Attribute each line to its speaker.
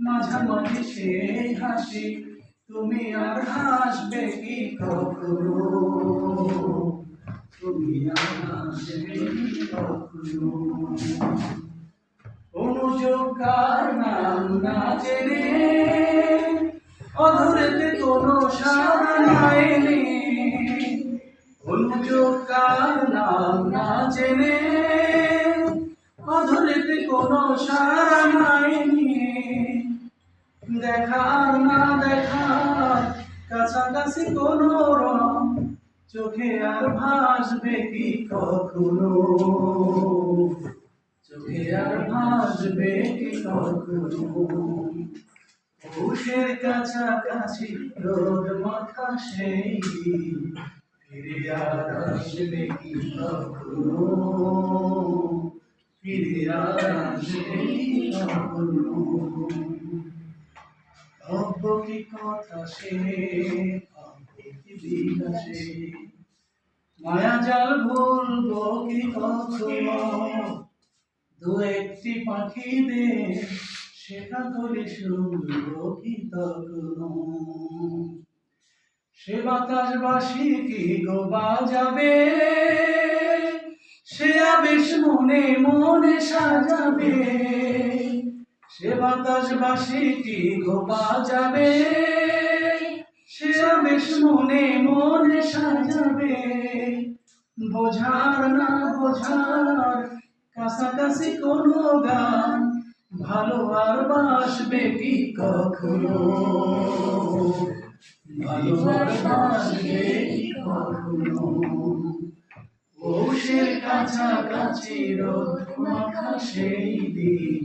Speaker 1: মাঝামাঝি সেই হাসি, তুমি আর হাসবে কি কখনো? তুমি আর হাসবে কি কখনো? অনুযোগার নাম না জেনে অধরেতে কোনো সারা নাইনি অনুযোগার নাম না জেনে অধরেতে কোনো সারা নাইনি দেখার না দেখার কাছাকাছি কোনো রং, চোখে আর ভাসবে কি কখনো? চোখে আর ভাসবে কি কখনো? পৌষের কাছাকাছি রোদ মাথা সেই, ফিরে আর আসবে কি কখনো? ফিরে আর আসবে কি কখনো? কথা সে? কি মায়া জাল ভুলবো কি কখনো? দু একটি পাখি দে, সেটা করে শুনব কি তখনো? সে বাতাস বাসি কি গো বাজাবে? সে আবেশ মনে মনে সাজাবে। সে বাতাস বাসি কি গো বাজাবে সে আবেশ মনে মনে সাজাবে। বোঝার না বোঝার কাছাকাছি কোনো গান, ভালো আর বাসবে কি কখনো? ভালো আর বাসবে কি কখনো? পৌষের কাছাকাছি রোদ মাখা সেই দিন